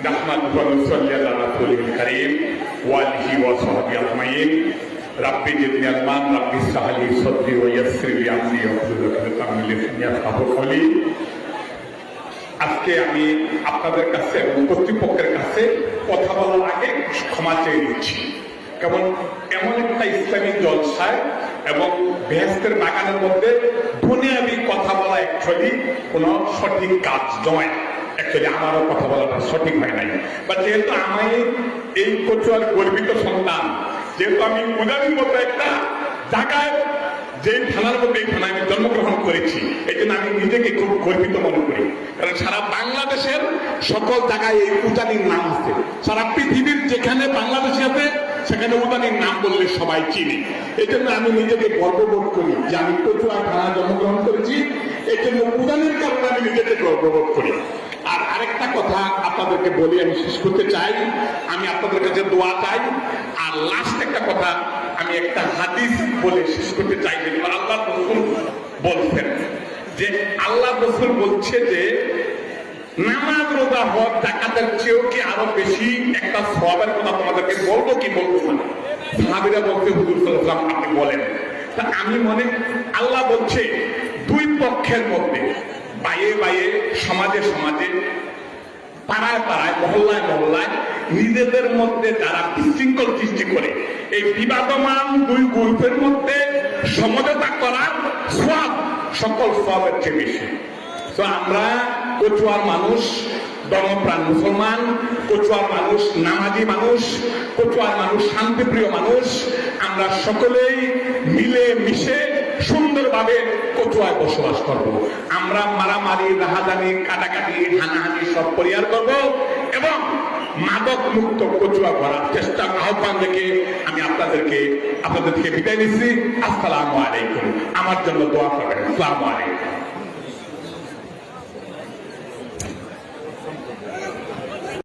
نحمده ونصلي على رسوله الكريم وآله وصحبه أجمعين رب زدني علما رب اشرح لي صدري ويسر لي أمري واحلل عقدة من لساني يفقهوا قولي আজকে আমি আপনাদের কাছে এবং কর্তৃপক্ষের কাছে কথা বলার আগে ক্ষমা চেয়ে নিচ্ছি কেমন এমন একটা ইসলামিক জলসায় এবং বেহেস্তের বাগানের মধ্যে দুনিয়াবি কথা বলা অ্যাকচুয়ালি কোনো সঠিক কাজ নয় অ্যাকচুয়ালি আমারও কথা বলাটা সঠিক হয় নাই। বা যেহেতু আমি এই কচুয়ার গর্বিত সন্তান, যেহেতু আমি উদাহরণ মতো একটা জায়গায় যে থানার মধ্যে এই থানায় আমি জন্মগ্রহণ করেছি এই জন্য আমি নিজেকে খুব গর্বিত মনে করি। কারণ সারা বাংলাদেশের সকল জায়গায় এই উজানির নাম আছে। সারা পৃথিবীর যেখানে বাংলাদেশ আছে, সেখানে উদানির নাম বললে সবাই চিনি। এই জন্য আমি নিজেকে গর্ববোধ করি যে আমি কচুয়া থানায় জন্মগ্রহণ করেছি। এই জন্য উদানির কারণে আমি নিজেকে গর্ববোধ করি। আরেকটা কথা আপনাদেরকে বলি, আমি শেষ করতে চাই। আমি আপনাদের কাছে দোয়া চাই। আর লাস্ট একটা কথা, আমি একটা হাদিস বলে শেষ করতে চাই আল্লাহ রসুল বলছেন। যে আল্লাহ রসুল বলছে যে, নামাজ রোজা জাকাতের চেয়েও কি আরও বেশি একটা সবের কথা তোমাদেরকে বলব কি বলব না? সাহাবিরা বলতে হুজুর সাল্লাম আপনি বলেন। তা আমি মনে, আল্লাহ বলছে, দুই পক্ষের মধ্যে, বাইয়ে বাইয়ে, সমাজে সমাজে পাড়ায় পাড়ায়, মহল্লায় মহল্লায় নিজেদের মধ্যে যারা বিশৃঙ্খল সৃষ্টি করে, এই বিবাদমান দুই গ্রুপের মধ্যে সমঝোতা করার সব সকল সবের চেয়ে বেশি। তো আমরা কচুয়ার মানুষ, ধর্মপ্রাণ মুসলমান, কচুয়ার মানুষ নামাজি মানুষ, কচুয়ার মানুষ শান্তিপ্রিয় মানুষ, আমরা সকলেই সুন্দরভাবে কচুয়ায় বসবাস করব। আমরা মারামারি, রাহাজানি, কাটাকাটি, হানাহানি সব পরিহার করব এবং মাদক মুক্ত কচুয়া করার চেষ্টা আহ্বান রেখে আমি আপনাদেরকে, আপনাদের থেকে বিদায় নিচ্ছি। আসসালামু আলাইকুম। আমার জন্য দোয়া করবেন। আসসালামু আলাইকুম।